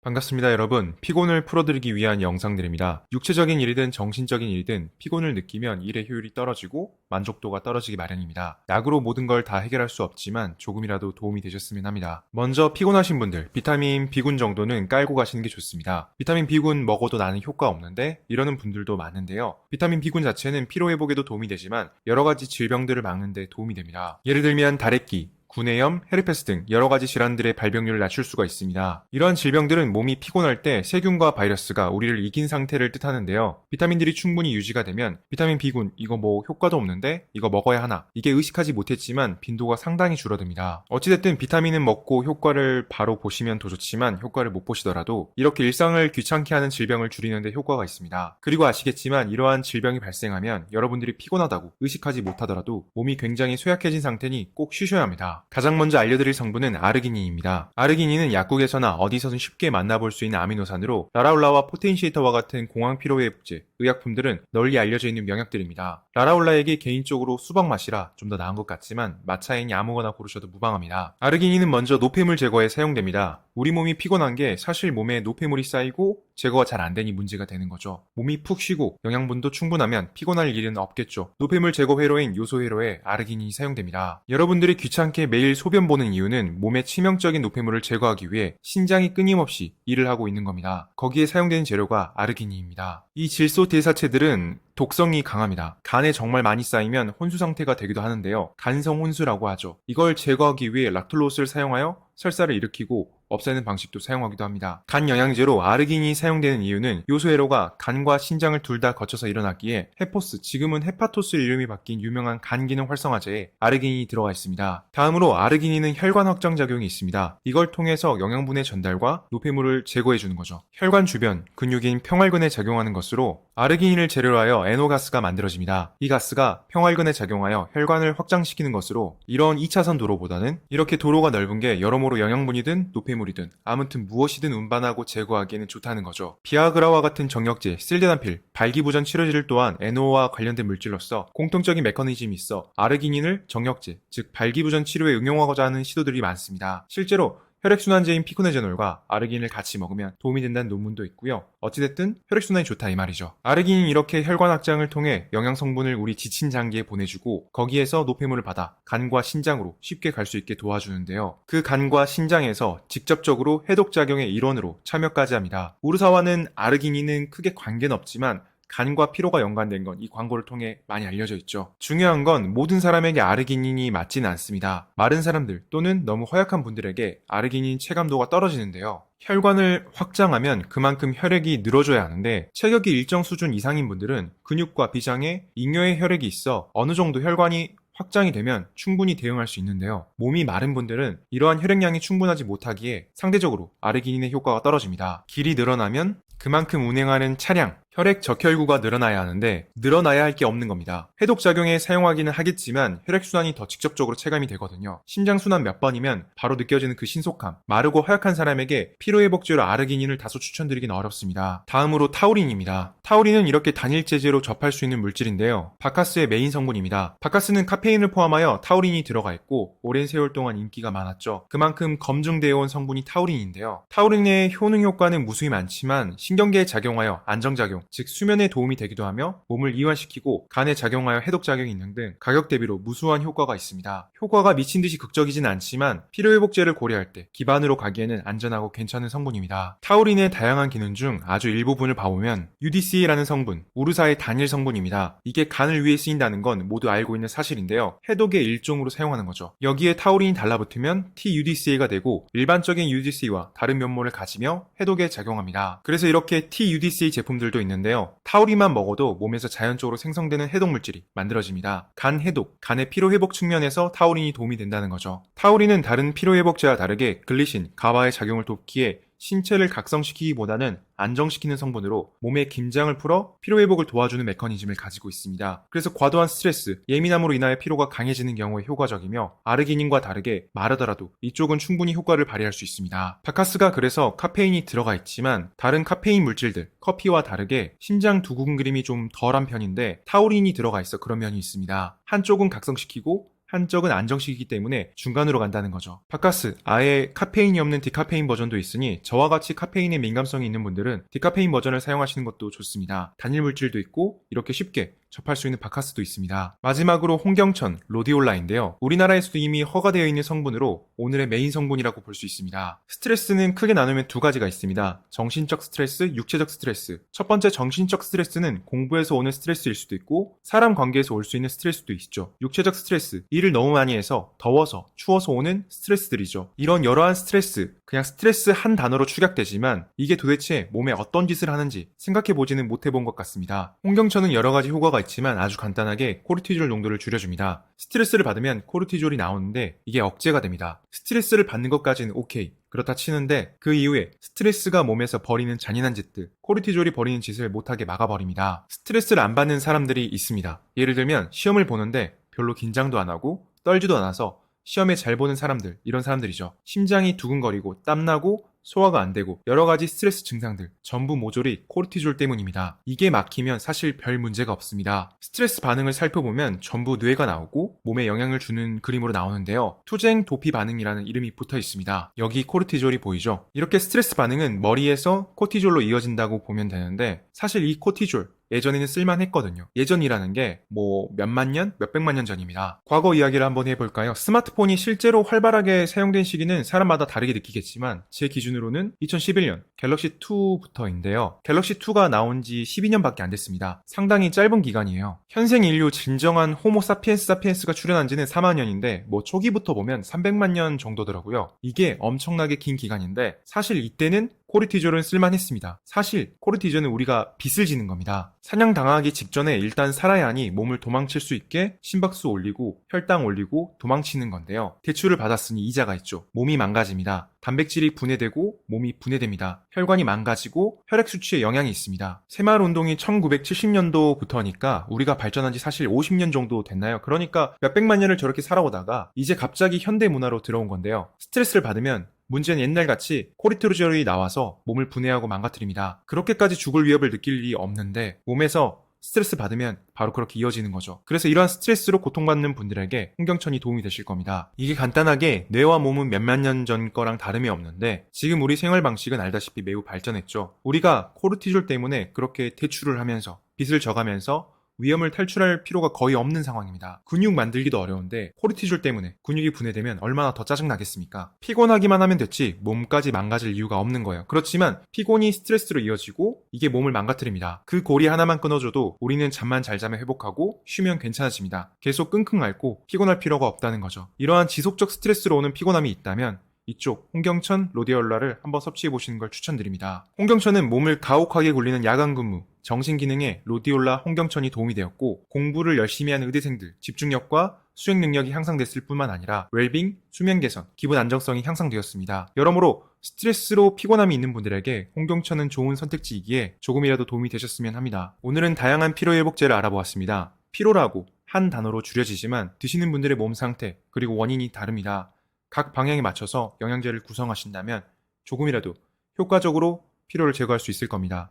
반갑습니다, 여러분. 피곤을 풀어드리기 위한 영상들입니다. 육체적인 일이든 정신적인 일이든 피곤을 느끼면 일의 효율이 떨어지고 만족도가 떨어지기 마련입니다. 약으로 모든 걸 다 해결할 수 없지만 조금이라도 도움이 되셨으면 합니다. 먼저 피곤하신 분들, 비타민 B군 정도는 깔고 가시는 게 좋습니다. 비타민 B군 먹어도 나는 효과 없는데 이러는 분들도 많은데요. 비타민 B군 자체는 피로회복에도 도움이 되지만 여러 가지 질병들을 막는 데 도움이 됩니다. 예를 들면 다래끼, 구내염, 헤르페스 등 여러 가지 질환들의 발병률을 낮출 수가 있습니다. 이러한 질병들은 몸이 피곤할 때 세균과 바이러스가 우리를 이긴 상태를 뜻하는데요. 비타민들이 충분히 유지가 되면 비타민 B군 이거 뭐 효과도 없는데 이거 먹어야 하나 이게 의식하지 못했지만 빈도가 상당히 줄어듭니다. 어찌됐든 비타민은 먹고 효과를 바로 보시면 더 좋지만 효과를 못 보시더라도 이렇게 일상을 귀찮게 하는 질병을 줄이는데 효과가 있습니다. 그리고 아시겠지만 이러한 질병이 발생하면 여러분들이 피곤하다고 의식하지 못하더라도 몸이 굉장히 쇠약해진 상태니 꼭 쉬셔야 합니다. 가장 먼저 알려드릴 성분은 아르기닌입니다. 아르기닌은 약국에서나 어디서든 쉽게 만나볼 수 있는 아미노산으로 라라울라와 포텐시에이터와 같은 공황 피로회 복제, 의약품들은 널리 알려져 있는 명약들입니다. 라라울라에게 개인적으로 수박 맛이라 좀 더 나은 것 같지만 마차이니 아무거나 고르셔도 무방합니다. 아르기닌은 먼저 노폐물 제거에 사용됩니다. 우리 몸이 피곤한 게 사실 몸에 노폐물이 쌓이고 제거가 잘 안 되니 문제가 되는 거죠. 몸이 푹 쉬고 영양분도 충분하면 피곤할 일은 없겠죠. 노폐물 제거 회로인 요소 회로에 아르기닌이 사용됩니다. 여러분들이 귀찮게 매일 소변 보는 이유는 몸의 치명적인 노폐물을 제거하기 위해 신장이 끊임없이 일을 하고 있는 겁니다. 거기에 사용되는 재료가 아르기닌입니다. 이 질소 대사체들은 독성이 강합니다. 간에 정말 많이 쌓이면 혼수 상태가 되기도 하는데요. 간성 혼수라고 하죠. 이걸 제거하기 위해 락톨로스를 사용하여 설사를 일으키고 없애는 방식도 사용하기도 합니다. 간 영양제로 아르기닌이 사용되는 이유는 요소회로가 간과 신장을 둘 다 거쳐서 일어났기에 헤포스, 지금은 헤파토스 이름이 바뀐 유명한 간 기능 활성화제에 아르기닌이 들어가 있습니다. 다음으로 아르기닌은 혈관 확장 작용이 있습니다. 이걸 통해서 영양분의 전달과 노폐물을 제거해 주는 거죠. 혈관 주변 근육인 평활근에 작용하는 것으로 아르기닌을 재료로 하여 NO가스가 만들어집니다. 이 가스가 평활근에 작용하여 혈관을 확장시키는 것으로 이런 2차선 도로보다는 이렇게 도로가 넓은 게 여러모로 영양분이든 노폐물이든 아무튼 무엇이든 운반하고 제거하기에는 좋다는 거죠. 비아그라와 같은 정력제, 실데나필, 발기부전 치료제를 또한 NO와 관련된 물질로서 공통적인 메커니즘이 있어 아르기닌을 정력제, 즉 발기부전 치료에 응용하고자 하는 시도들이 많습니다. 실제로 혈액순환제인 피코네제놀과 아르기닌을 같이 먹으면 도움이 된다는 논문도 있고요. 어찌됐든 혈액순환이 좋다 이 말이죠. 아르기닌 이렇게 혈관 확장을 통해 영양 성분을 우리 지친 장기에 보내주고 거기에서 노폐물을 받아 간과 신장으로 쉽게 갈 수 있게 도와주는데요. 그 간과 신장에서 직접적으로 해독 작용의 일원으로 참여까지 합니다. 우르사와는 아르기닌은 크게 관계는 없지만 간과 피로가 연관된 건 이 광고를 통해 많이 알려져 있죠. 중요한 건 모든 사람에게 아르기닌이 맞지는 않습니다. 마른 사람들 또는 너무 허약한 분들에게 아르기닌 체감도가 떨어지는데요. 혈관을 확장하면 그만큼 혈액이 늘어줘야 하는데 체격이 일정 수준 이상인 분들은 근육과 비장에 잉여의 혈액이 있어 어느 정도 혈관이 확장이 되면 충분히 대응할 수 있는데요. 몸이 마른 분들은 이러한 혈액량이 충분하지 못하기에 상대적으로 아르기닌의 효과가 떨어집니다. 길이 늘어나면 그만큼 운행하는 차량, 혈액 적혈구가 늘어나야 하는데 늘어나야 할 게 없는 겁니다. 해독작용에 사용하기는 하겠지만 혈액순환이 더 직접적으로 체감이 되거든요. 심장순환 몇 번이면 바로 느껴지는 그 신속함. 마르고 허약한 사람에게 피로회복제로 아르기닌을 다소 추천드리긴 어렵습니다. 다음으로 타우린입니다. 타우린은 이렇게 단일제제로 접할 수 있는 물질인데요. 바카스의 메인 성분입니다. 바카스는 카페인을 포함하여 타우린이 들어가 있고 오랜 세월 동안 인기가 많았죠. 그만큼 검증되어 온 성분이 타우린인데요. 타우린의 효능 효과는 무수히 많지만 신경계에 작용하여 안정작용, 즉 수면에 도움이 되기도 하며 몸을 이완시키고 간에 작용하여 해독작용이 있는 등 가격 대비로 무수한 효과가 있습니다. 효과가 미친 듯이 극적이진 않지만 피로회복제를 고려할 때 기반으로 가기에는 안전하고 괜찮은 성분입니다. 타우린의 다양한 기능 중 아주 일부분을 봐보면 UDCA라는 성분, 우르사의 단일 성분입니다. 이게 간을 위해 쓰인다는 건 모두 알고 있는 사실인데요. 해독의 일종으로 사용하는 거죠. 여기에 타우린이 달라붙으면 TUDCA가 되고 일반적인 UDCA와 다른 면모를 가지며 해독에 작용합니다. 그래서 이렇게 TUDCA 제품들도 있는 있는데요. 타우린만 먹어도 몸에서 자연적으로 생성되는 해독 물질이 만들어집니다. 간 해독, 간의 피로 회복 측면에서 타우린이 도움이 된다는 거죠. 타우린은 다른 피로 회복제와 다르게 글리신, 가바의 작용을 돕기에 신체를 각성시키기보다는 안정시키는 성분으로 몸의 긴장을 풀어 피로 회복을 도와주는 메커니즘을 가지고 있습니다. 그래서 과도한 스트레스, 예민함으로 인하여 피로가 강해지는 경우에 효과적이며 아르기닌과 다르게 마르더라도 이쪽은 충분히 효과를 발휘할 수 있습니다. 바카스가 그래서 카페인이 들어가 있지만 다른 카페인 물질들, 커피와 다르게 심장 두근그림이 좀 덜한 편인데 타우린이 들어가 있어 그런 면이 있습니다. 한쪽은 각성시키고 한쪽은 안정식이기 때문에 중간으로 간다는 거죠. 바카스, 아예 카페인이 없는 디카페인 버전도 있으니 저와 같이 카페인에 민감성이 있는 분들은 디카페인 버전을 사용하시는 것도 좋습니다. 단일 물질도 있고 이렇게 쉽게 접할 수 있는 바카스도 있습니다. 마지막으로 홍경천, 로디올라인데요. 우리나라에서도 이미 허가되어 있는 성분으로 오늘의 메인 성분이라고 볼 수 있습니다. 스트레스는 크게 나누면 두 가지가 있습니다. 정신적 스트레스, 육체적 스트레스. 첫 번째 정신적 스트레스는 공부에서 오는 스트레스일 수도 있고 사람 관계에서 올 수 있는 스트레스도 있죠. 육체적 스트레스, 일을 너무 많이 해서 더워서, 추워서 오는 스트레스들이죠. 이런 여러한 스트레스, 그냥 스트레스 한 단어로 축약되지만 이게 도대체 몸에 어떤 짓을 하는지 생각해보지는 못해본 것 같습니다. 홍경천은 여러 가지 효과가 있지만 아주 간단하게 코르티졸 농도를 줄여줍니다. 스트레스를 받으면 코르티졸이 나오는데 이게 억제가 됩니다. 스트레스를 받는 것까지는 오케이. 그렇다 치는데 그 이후에 스트레스가 몸에서 벌이는 잔인한 짓들, 코르티졸이 벌이는 짓을 못하게 막아버립니다. 스트레스를 안 받는 사람들이 있습니다. 예를 들면 시험을 보는데 별로 긴장도 안 하고 떨지도 않아서 시험에 잘 보는 사람들, 이런 사람들이죠. 심장이 두근거리고 땀나고 소화가 안 되고 여러 가지 스트레스 증상들 전부 모조리 코르티졸 때문입니다. 이게 막히면 사실 별 문제가 없습니다. 스트레스 반응을 살펴보면 전부 뇌가 나오고 몸에 영향을 주는 그림으로 나오는데요. 투쟁 도피 반응이라는 이름이 붙어 있습니다. 여기 코르티졸이 보이죠? 이렇게 스트레스 반응은 머리에서 코티졸로 이어진다고 보면 되는데 사실 이 코티졸 예전에는 쓸만했거든요. 예전이라는 게 뭐 몇만 년, 몇백만 년 전입니다. 과거 이야기를 한번 해볼까요? 스마트폰이 실제로 활발하게 사용된 시기는 사람마다 다르게 느끼겠지만 제 기준으로는 2011년 갤럭시 2부터인데요. 갤럭시 2가 나온 지 12년밖에 안 됐습니다. 상당히 짧은 기간이에요. 현생 인류 진정한 호모 사피엔스 사피엔스가 출현한 지는 4만 년인데 뭐 초기부터 보면 300만 년 정도더라고요. 이게 엄청나게 긴 기간인데 사실 이때는 코르티졸은 쓸만했습니다. 사실 코르티졸은 우리가 빚을 지는 겁니다. 사냥당하기 직전에 일단 살아야 하니 몸을 도망칠 수 있게 심박수 올리고 혈당 올리고 도망치는 건데요. 대출을 받았으니 이자가 있죠. 몸이 망가집니다. 단백질이 분해되고 몸이 분해됩니다. 혈관이 망가지고 혈액 수치에 영향이 있습니다. 새마을 운동이 1970년도부터니까 우리가 발전한 지 사실 50년 정도 됐나요? 그러니까 몇백만 년을 저렇게 살아오다가 이제 갑자기 현대 문화로 들어온 건데요. 스트레스를 받으면 문제는 옛날같이 코르티졸이 나와서 몸을 분해하고 망가뜨립니다. 그렇게까지 죽을 위협을 느낄 일이 없는데 몸에서 스트레스 받으면 바로 그렇게 이어지는 거죠. 그래서 이러한 스트레스로 고통받는 분들에게 홍경천이 도움이 되실 겁니다. 이게 간단하게 뇌와 몸은 몇몇 년전 거랑 다름이 없는데 지금 우리 생활 방식은 알다시피 매우 발전했죠. 우리가 코르티졸 때문에 그렇게 대출을 하면서 빚을 져가면서 위험을 탈출할 필요가 거의 없는 상황입니다. 근육 만들기도 어려운데 코르티졸 때문에 근육이 분해되면 얼마나 더 짜증나겠습니까? 피곤하기만 하면 됐지 몸까지 망가질 이유가 없는 거예요. 그렇지만 피곤이 스트레스로 이어지고 이게 몸을 망가뜨립니다. 그 고리 하나만 끊어줘도 우리는 잠만 잘 자면 회복하고 쉬면 괜찮아집니다. 계속 끙끙 앓고 피곤할 필요가 없다는 거죠. 이러한 지속적 스트레스로 오는 피곤함이 있다면 이쪽 홍경천 로디올라를 한번 섭취해 보시는 걸 추천드립니다. 홍경천은 몸을 가혹하게 굴리는 야간 근무, 정신 기능에 로디올라 홍경천이 도움이 되었고 공부를 열심히 하는 의대생들 집중력과 수행 능력이 향상됐을 뿐만 아니라 웰빙, 수면 개선, 기분 안정성이 향상되었습니다. 여러모로 스트레스로 피곤함이 있는 분들에게 홍경천은 좋은 선택지이기에 조금이라도 도움이 되셨으면 합니다. 오늘은 다양한 피로 회복제를 알아보았습니다. 피로라고 한 단어로 줄여지지만 드시는 분들의 몸 상태 그리고 원인이 다릅니다. 각 방향에 맞춰서 영양제를 구성하신다면 조금이라도 효과적으로 피로를 제거할 수 있을 겁니다.